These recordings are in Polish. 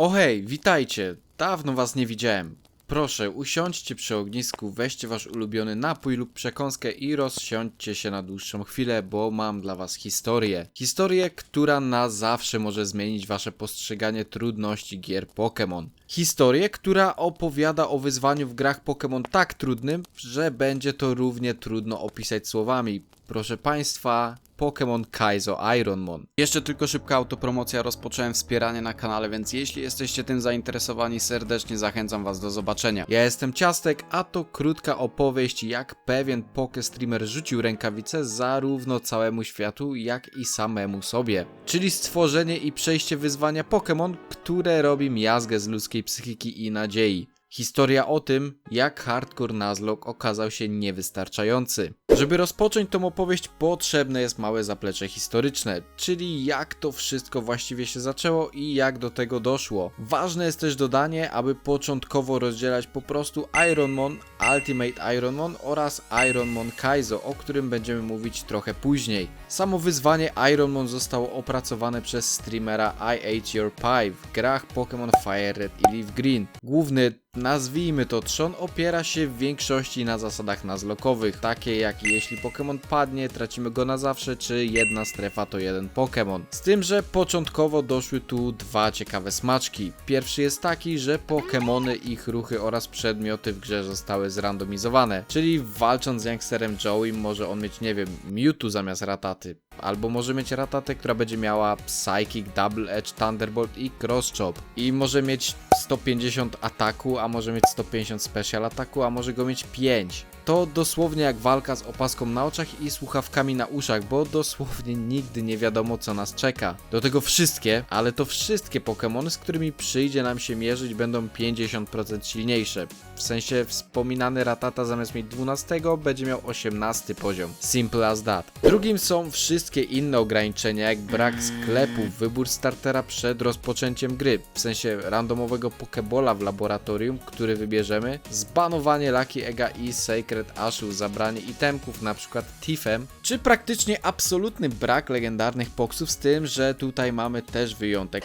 O hej, witajcie! Dawno was nie widziałem. Proszę, usiądźcie przy ognisku, weźcie wasz ulubiony napój lub przekąskę i rozsiądźcie się na dłuższą chwilę, bo mam dla was historię. Historię, która na zawsze może zmienić wasze postrzeganie trudności gier Pokémon. Historię, która opowiada o wyzwaniu w grach Pokémon tak trudnym, że będzie to równie trudno opisać słowami. Proszę państwa, Pokémon Kaizo Ironmon. Jeszcze tylko szybka autopromocja, rozpocząłem wspieranie na kanale, więc jeśli jesteście tym zainteresowani, serdecznie zachęcam was do zobaczenia. Ja jestem Ciastek, a to krótka opowieść, jak pewien pokestreamer rzucił rękawice zarówno całemu światu, jak i samemu sobie. Czyli stworzenie i przejście wyzwania Pokémon, które robi miazgę z ludzkiej psychiki i nadziei. Historia o tym, jak hardcore Nuzlocke okazał się niewystarczający. Żeby rozpocząć tą opowieść, potrzebne jest małe zaplecze historyczne, czyli jak to wszystko właściwie się zaczęło i jak do tego doszło. Ważne jest też dodanie, aby początkowo rozdzielać po prostu Ironmon, Ultimate Ironmon oraz Ironmon Kaizo, o którym będziemy mówić trochę później. Samo wyzwanie Ironmon zostało opracowane przez streamera I Ate Your Pie w grach Pokémon Fire Red i Leaf Green. Główny Nazwijmy to trzon opiera się w większości na zasadach nazlokowych, takie jak jeśli Pokémon padnie, tracimy go na zawsze, czy jedna strefa to jeden Pokémon. Z tym, że początkowo doszły tu dwa ciekawe smaczki. Pierwszy jest taki, że Pokémony, ich ruchy oraz przedmioty w grze zostały zrandomizowane, czyli walcząc z Youngsterem Joey może on mieć, nie wiem, Mewtwo zamiast Rataty, albo może mieć Ratatę, która będzie miała Psychic, Double Edge, Thunderbolt i Cross Chop i może mieć 150 ataku, a może mieć 150 special ataku, a może go mieć 5. To dosłownie jak walka z opaską na oczach i słuchawkami na uszach, bo dosłownie nigdy nie wiadomo co nas czeka. Do tego wszystkie, ale to wszystkie Pokémony, z którymi przyjdzie nam się mierzyć będą 50% silniejsze. W sensie wspominany Ratata zamiast mieć 12 będzie miał 18 poziom. Simple as that. Drugim są wszystkie inne ograniczenia, jak brak sklepów, wybór startera przed rozpoczęciem gry, w sensie randomowego Pokebola w laboratorium, który wybierzemy, zbanowanie Lucky Ega i Sacred Ashu, zabranie itemków, na przykład Tiffem, czy praktycznie absolutny brak legendarnych poksów z tym, że tutaj mamy też wyjątek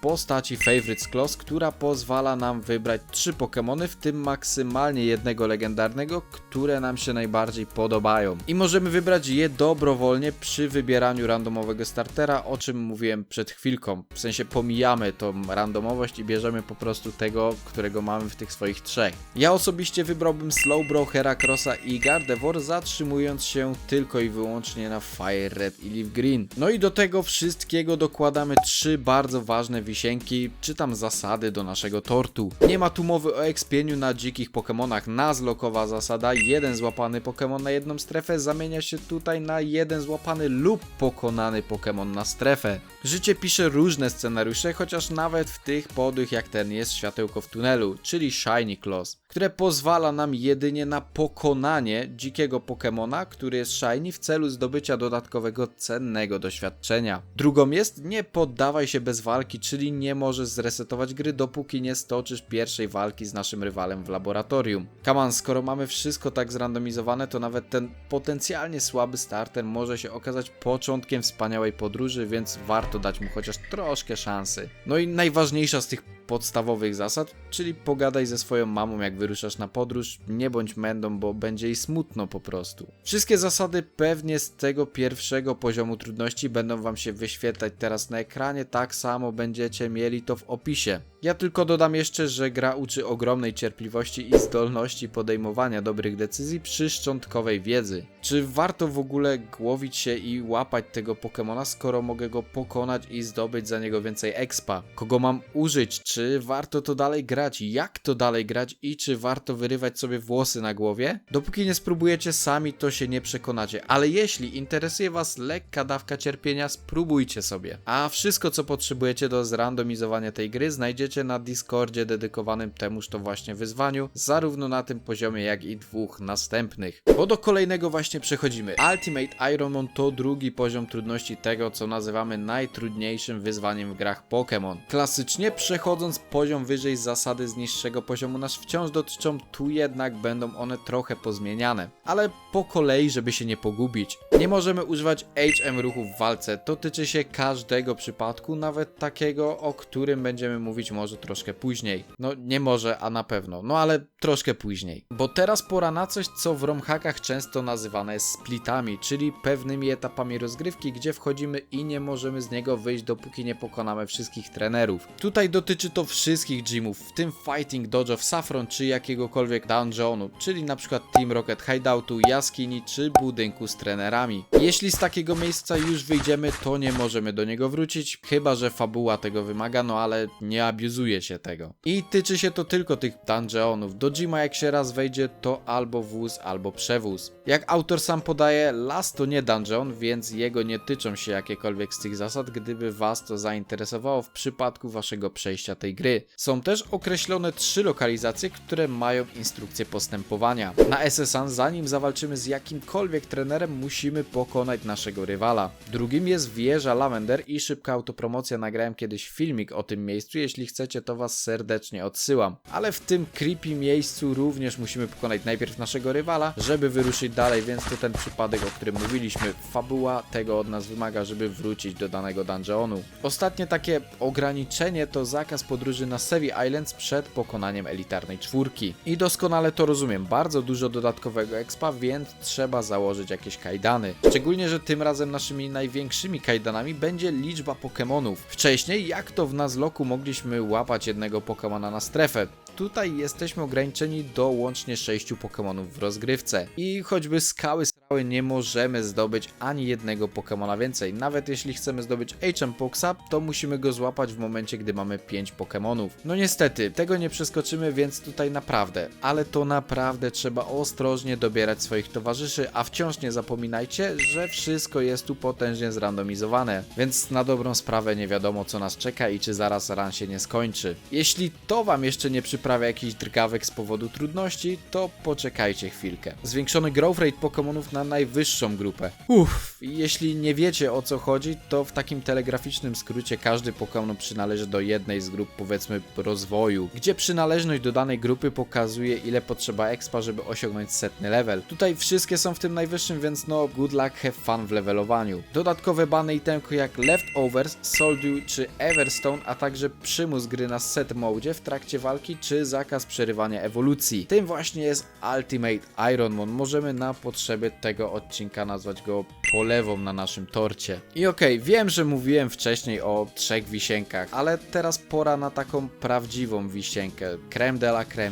postaci Favorites Clause, która pozwala nam wybrać trzy Pokémony, w tym maksymalnie jednego legendarnego, które nam się najbardziej podobają. I możemy wybrać je dobrowolnie przy wybieraniu randomowego startera, o czym mówiłem przed chwilką. W sensie pomijamy tą randomowość i bierzemy po prostu tego, którego mamy w tych swoich trzech. Ja osobiście wybrałbym Slowbro, Heracrossa i Gardevoir, zatrzymując się tylko i wyłącznie na Fire Red i Leaf Green. No i do tego wszystkiego dokładamy trzy bardzo ważne wisienki, czy tam zasady do naszego tortu. Nie ma tu mowy o ekspieniu na dzikich Pokémonach. Nazlokowa zasada, jeden złapany Pokémon na jedną strefę zamienia się tutaj na jeden złapany lub pokonany Pokémon na strefę. Życie pisze różne scenariusze, chociaż nawet w tych podłych jak ten jest światełko w tunelu, czyli Shiny Claws, które pozwala nam jedynie na pokonanie dzikiego Pokémona, który jest Shiny w celu zdobycia dodatkowego cennego doświadczenia. Drugą jest nie poddawaj się bez walki, czyli nie możesz zresetować gry, dopóki nie stoczysz pierwszej walki z naszym rywalem w laboratorium. Kaman, skoro mamy wszystko tak zrandomizowane, to nawet ten potencjalnie słaby starter może się okazać początkiem wspaniałej podróży, więc warto dać mu chociaż troszkę szansy. No i najważniejsza z tych podstawowych zasad, czyli pogadaj ze swoją mamą jak wyruszasz na podróż, nie bądź mędą, bo będzie jej smutno po prostu. Wszystkie zasady pewnie z tego pierwszego poziomu trudności będą wam się wyświetlać teraz na ekranie, tak samo będziecie mieli to w opisie. Ja tylko dodam jeszcze, że gra uczy ogromnej cierpliwości i zdolności podejmowania dobrych decyzji przy szczątkowej wiedzy. Czy warto w ogóle głowić się i łapać tego Pokemona, skoro mogę go pokonać i zdobyć za niego więcej expa? Kogo mam użyć? Czy warto to dalej grać? Jak to dalej grać? I czy warto wyrywać sobie włosy na głowie? Dopóki nie spróbujecie sami, to się nie przekonacie. Ale jeśli interesuje was lekka dawka cierpienia, spróbujcie sobie. A wszystko, co potrzebujecie do zrandomizowania tej gry, znajdziecie na Discordzie dedykowanym temuż to właśnie wyzwaniu, zarówno na tym poziomie, jak i dwóch następnych. Bo do kolejnego właśnie przechodzimy. Ultimate Ironmon to drugi poziom trudności tego, co nazywamy najtrudniejszym wyzwaniem w grach Pokémon. Klasycznie przechodząc poziom wyżej zasady z niższego poziomu nas wciąż dotyczą, tu jednak będą one trochę pozmieniane. Ale po kolei, żeby się nie pogubić. Nie możemy używać HM ruchu w walce, to tyczy się każdego przypadku, nawet takiego, o którym będziemy mówić może troszkę później. No nie może, a na pewno, no ale troszkę później. Bo teraz pora na coś, co w romhackach często nazywane jest splitami, czyli pewnymi etapami rozgrywki, gdzie wchodzimy i nie możemy z niego wyjść, dopóki nie pokonamy wszystkich trenerów. Tutaj dotyczy to wszystkich gymów, w tym Fighting Dodge of Saffron, czy jakiegokolwiek dungeonu, czyli na przykład Team Rocket Hideoutu, jaskini, czy budynku z trenerami. Jeśli z takiego miejsca już wyjdziemy, to nie możemy do niego wrócić, chyba że fabuła tego wymaga, no ale nie abuzuje się tego. I tyczy się to tylko tych dungeonów. Do Jima jak się raz wejdzie, to albo wóz, albo przewóz. Jak autor sam podaje, las to nie dungeon, więc jego nie tyczą się jakiekolwiek z tych zasad, gdyby was to zainteresowało w przypadku waszego przejścia tej gry. Są też określone trzy lokalizacje, które mają instrukcję postępowania. Na SSan, zanim zawalczymy z jakimkolwiek trenerem, musimy pokonać naszego rywala. Drugim jest wieża Lavender i szybka autopromocja. Nagrałem kiedyś filmik o tym miejscu, jeśli chcecie, to was serdecznie odsyłam. Ale w tym creepy miejscu również musimy pokonać najpierw naszego rywala, żeby wyruszyć dalej, więc to ten przypadek, o którym mówiliśmy. Fabuła tego od nas wymaga, żeby wrócić do danego dungeonu. Ostatnie takie ograniczenie to zakaz podróży na Sevi Islands przed pokonaniem elitarnej czwórki. I doskonale to rozumiem, bardzo dużo dodatkowego expa, więc trzeba założyć jakieś kajdany. Szczególnie, że tym razem naszymi największymi kajdanami będzie liczba Pokémonów. Wcześniej, jak to w Nuzlocku mogliśmy łapać jednego Pokémona na strefę, tutaj jesteśmy ograniczeni do łącznie 6 Pokémonów w rozgrywce. I choćby skały nie możemy zdobyć ani jednego Pokémona więcej. Nawet jeśli chcemy zdobyć HM Poxa, to musimy go złapać w momencie, gdy mamy 5 Pokémonów. No niestety, tego nie przeskoczymy, więc tutaj naprawdę, ale to naprawdę trzeba ostrożnie dobierać swoich towarzyszy, a wciąż nie zapominajcie, że wszystko jest tu potężnie zrandomizowane, więc na dobrą sprawę nie wiadomo co nas czeka i czy zaraz run się nie skończy. Jeśli to wam jeszcze nie przyprawia jakichś drgawek z powodu trudności, to poczekajcie chwilkę. Zwiększony growth rate Pokémonów na najwyższą grupę. Uff, jeśli nie wiecie o co chodzi, to w takim telegraficznym skrócie każdy Pokémon przynależy do jednej z grup powiedzmy rozwoju, gdzie przynależność do danej grupy pokazuje ile potrzeba expa, żeby osiągnąć setny level. Tutaj wszystkie są w tym najwyższym, więc no good luck, have fun w levelowaniu. Dodatkowe bany itemki jak Leftovers, Soldew czy Everstone, a także przymus gry na set mode w trakcie walki czy zakaz przerywania ewolucji. Tym właśnie jest Ultimate Ironmon. Możemy na potrzeby tego odcinka nazwać go polewą na naszym torcie. I okej, wiem, że mówiłem wcześniej o trzech wisienkach, ale teraz pora na taką prawdziwą wisienkę. Creme de la creme.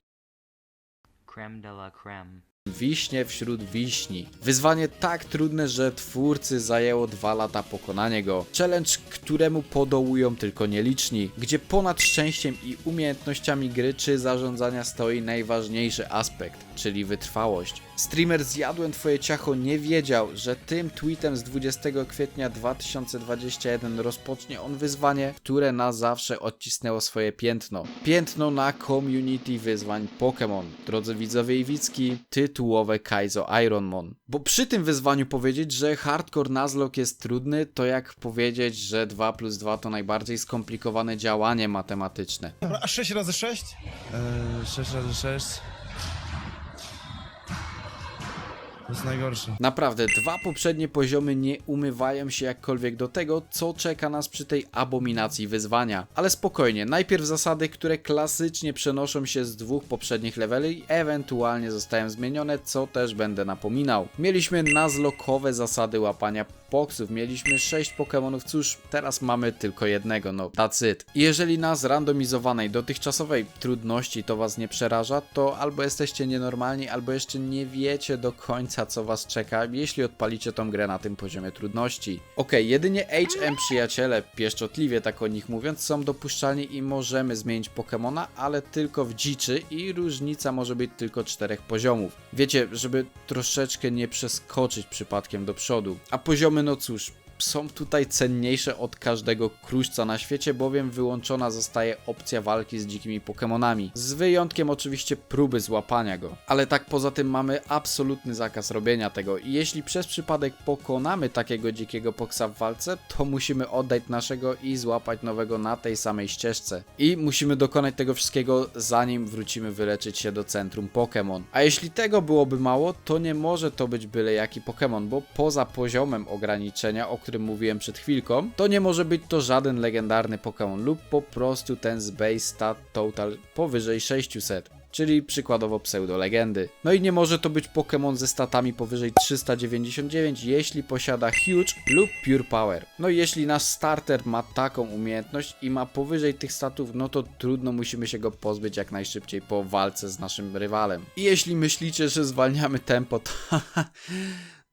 Creme de la creme. Wiśnie wśród wiśni. Wyzwanie tak trudne, że twórcy zajęło dwa lata pokonanie go. Challenge, któremu podołują tylko nieliczni, gdzie ponad szczęściem i umiejętnościami gry czy zarządzania stoi najważniejszy aspekt, czyli wytrwałość. Streamer Zjadłem Twoje Ciacho nie wiedział, że tym tweetem z 20 kwietnia 2021 rozpocznie on wyzwanie, które na zawsze odcisnęło swoje piętno. Piętno na community wyzwań Pokémon. Drodzy widzowie i widzki, tytułowe Kaizo Ironmon. Bo przy tym wyzwaniu powiedzieć, że hardcore Nuzlocke jest trudny, to jak powiedzieć, że 2 plus 2 to najbardziej skomplikowane działanie matematyczne. A 6 razy 6? Eee, 6 razy 6 To jest najgorsze. Naprawdę, dwa poprzednie poziomy nie umywają się jakkolwiek do tego, co czeka nas przy tej abominacji wyzwania. Ale spokojnie, najpierw zasady, które klasycznie przenoszą się z dwóch poprzednich leveli ewentualnie zostają zmienione, co też będę napominał. Mieliśmy nazlokowe zasady łapania boksów, mieliśmy 6 Pokémonów, cóż, teraz mamy tylko jednego, no that's it. Jeżeli na zrandomizowanej, dotychczasowej trudności to was nie przeraża, to albo jesteście nienormalni, albo jeszcze nie wiecie do końca co was czeka, jeśli odpalicie tą grę na tym poziomie trudności. Okej, jedynie HM przyjaciele, pieszczotliwie tak o nich mówiąc, są dopuszczalni i możemy zmienić Pokémona, ale tylko w dziczy i różnica może być tylko czterech poziomów. Wiecie, żeby troszeczkę nie przeskoczyć przypadkiem do przodu. A poziomy, no cóż, są tutaj cenniejsze od każdego kruszca na świecie, bowiem wyłączona zostaje opcja walki z dzikimi Pokémonami. Z wyjątkiem oczywiście próby złapania go. Ale tak poza tym mamy absolutny zakaz robienia tego i jeśli przez przypadek pokonamy takiego dzikiego poksa w walce, to musimy oddać naszego i złapać nowego na tej samej ścieżce. I musimy dokonać tego wszystkiego zanim wrócimy wyleczyć się do centrum Pokémon. A jeśli tego byłoby mało, to nie może to być byle jaki Pokémon, bo poza poziomem ograniczenia, o którym mówiłem przed chwilką, to nie może być to żaden legendarny Pokémon lub po prostu ten z base stat total powyżej 600 czyli przykładowo pseudolegendy. No i nie może to być Pokémon ze statami powyżej 399, jeśli posiada Huge lub Pure Power. No i jeśli nasz starter ma taką umiejętność i ma powyżej tych statów, no to trudno musimy się go pozbyć jak najszybciej po walce z naszym rywalem. I jeśli myślicie, że zwalniamy tempo, to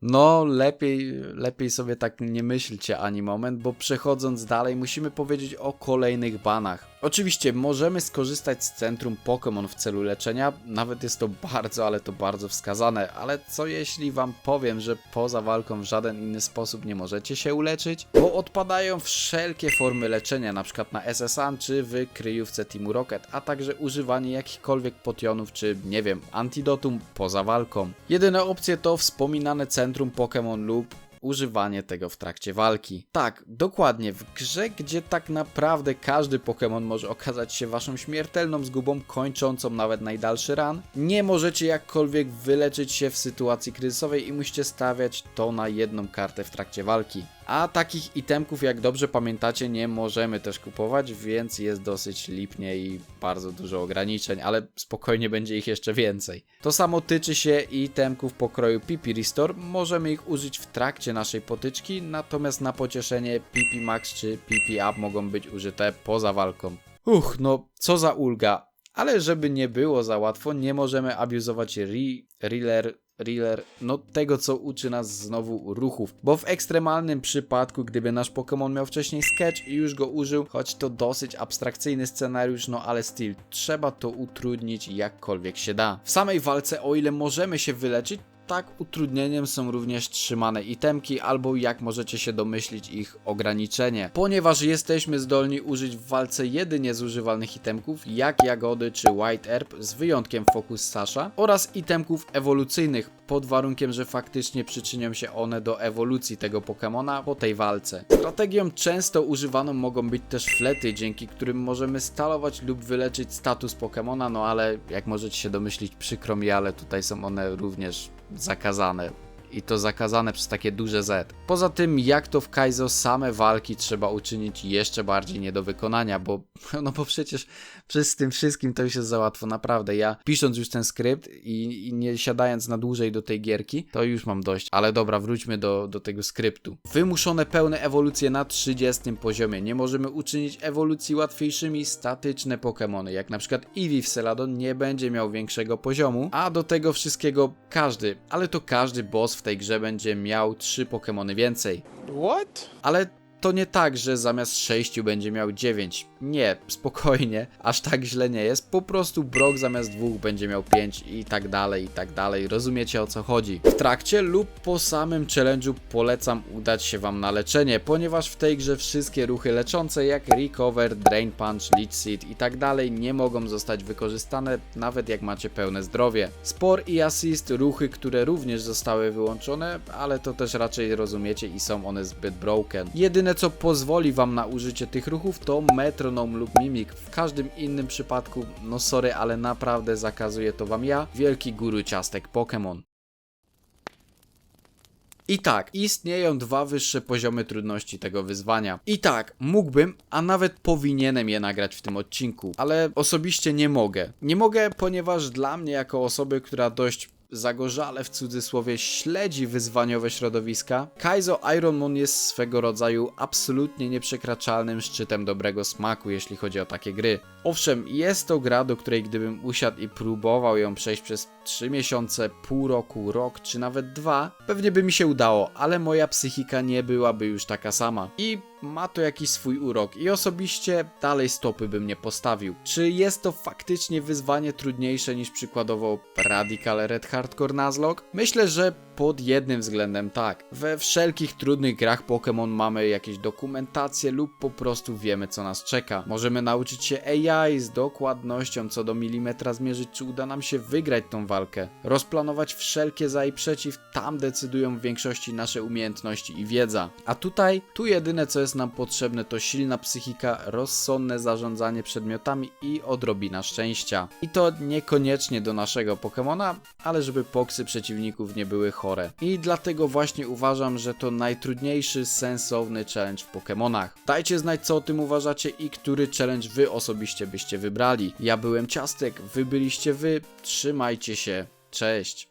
No, lepiej, lepiej sobie tak nie myślcie ani moment, bo przechodząc dalej musimy powiedzieć o kolejnych banach. Oczywiście możemy skorzystać z centrum Pokémon w celu leczenia, nawet jest to bardzo, ale to bardzo wskazane, ale co jeśli wam powiem, że poza walką w żaden inny sposób nie możecie się uleczyć? Bo odpadają wszelkie formy leczenia, np. na SSAN czy w kryjówce Teamu Rocket, a także używanie jakichkolwiek potionów czy nie wiem, antidotum poza walką. Jedyne opcje to wspominane centrum Pokémon lub używanie tego w trakcie walki. Tak, dokładnie, w grze, gdzie tak naprawdę każdy Pokémon może okazać się waszą śmiertelną zgubą, kończącą nawet najdalszy ran, nie możecie jakkolwiek wyleczyć się w sytuacji kryzysowej i musicie stawiać to na jedną kartę w trakcie walki. A takich itemków, jak dobrze pamiętacie, nie możemy też kupować, więc jest dosyć lipnie i bardzo dużo ograniczeń, ale spokojnie będzie ich jeszcze więcej. To samo tyczy się itemków pokroju PP Restore, możemy ich użyć w trakcie naszej potyczki, natomiast na pocieszenie PP Max czy PP Up mogą być użyte poza walką. Uch, no co za ulga. Ale żeby nie było za łatwo, nie możemy abuzować re reeler, reeler, no tego co uczy nas znowu ruchów. Bo w ekstremalnym przypadku, gdyby nasz Pokémon miał wcześniej sketch i już go użył, choć to dosyć abstrakcyjny scenariusz, no ale still, trzeba to utrudnić jakkolwiek się da. W samej walce, o ile możemy się wyleczyć, tak utrudnieniem są również trzymane itemki, albo jak możecie się domyślić ich ograniczenie. Ponieważ jesteśmy zdolni użyć w walce jedynie zużywalnych itemków, jak jagody czy white herb, z wyjątkiem Focus Sasha, oraz itemków ewolucyjnych, pod warunkiem, że faktycznie przyczynią się one do ewolucji tego Pokemona po tej walce. Strategią często używaną mogą być też flety, dzięki którym możemy stalować lub wyleczyć status Pokemona, no ale jak możecie się domyślić, przykro mi, ale tutaj są one również zakazane. I to zakazane przez takie duże Z. Poza tym, jak to w Kaizo, same walki trzeba uczynić jeszcze bardziej nie do wykonania, bo no bo przecież przez tym wszystkim to już jest za łatwo, naprawdę. Ja pisząc już ten skrypt i, i nie siadając na dłużej do tej gierki, to już mam dość. Ale dobra, wróćmy do, do tego skryptu. Wymuszone pełne ewolucje na 30 poziomie. Nie możemy uczynić ewolucji łatwiejszymi statyczne Pokémony, jak na przykład Eevee w Celadon nie będzie miał większego poziomu, a do tego wszystkiego każdy, ale to każdy boss w tej grze będzie miał 3 Pokémony więcej. What? Ale to nie tak, że zamiast 6 będzie miał 9. Nie, spokojnie, aż tak źle nie jest. Po prostu Brock zamiast 2 będzie miał 5 i tak dalej, i tak dalej. Rozumiecie o co chodzi. W trakcie lub po samym challenge'u polecam udać się wam na leczenie, ponieważ w tej grze wszystkie ruchy leczące jak Recover, Drain Punch, Leech Seed i tak dalej nie mogą zostać wykorzystane nawet jak macie pełne zdrowie. Spor i Assist, ruchy, które również zostały wyłączone, ale to też raczej rozumiecie i są one zbyt broken. Jedyne co pozwoli wam na użycie tych ruchów to Metronom lub Mimik. W każdym innym przypadku, no sorry, ale naprawdę zakazuję to wam ja, wielki guru ciastek Pokémon. I tak, istnieją dwa wyższe poziomy trudności tego wyzwania. I tak, mógłbym, a nawet powinienem je nagrać w tym odcinku, ale osobiście nie mogę. Nie mogę, ponieważ dla mnie, jako osoby, która dość zagorzale w cudzysłowie śledzi wyzwaniowe środowiska, Kaizo Ironmon jest swego rodzaju absolutnie nieprzekraczalnym szczytem dobrego smaku, jeśli chodzi o takie gry. Owszem, jest to gra, do której gdybym usiadł i próbował ją przejść przez 3 miesiące, pół roku, rok czy nawet dwa, pewnie by mi się udało, ale moja psychika nie byłaby już taka sama. I ma to jakiś swój urok i osobiście dalej stopy bym nie postawił. Czy jest to faktycznie wyzwanie trudniejsze niż przykładowo Radical Red Hardcore Nuzlocke? Myślę, że pod jednym względem tak. We wszelkich trudnych grach Pokémon mamy jakieś dokumentacje lub po prostu wiemy co nas czeka. Możemy nauczyć się AI z dokładnością co do milimetra zmierzyć czy uda nam się wygrać tą walkę. Rozplanować wszelkie za i przeciw, tam decydują w większości nasze umiejętności i wiedza. A tutaj, tu jedyne co jest nam potrzebne to silna psychika, rozsądne zarządzanie przedmiotami i odrobina szczęścia. I to niekoniecznie do naszego Pokémona, ale żeby poksy przeciwników nie były chore. I dlatego właśnie uważam, że to najtrudniejszy, sensowny challenge w Pokémonach. Dajcie znać co o tym uważacie i który challenge wy osobiście byście wybrali. Ja byłem Ciastek, wy byliście wy, trzymajcie się, cześć!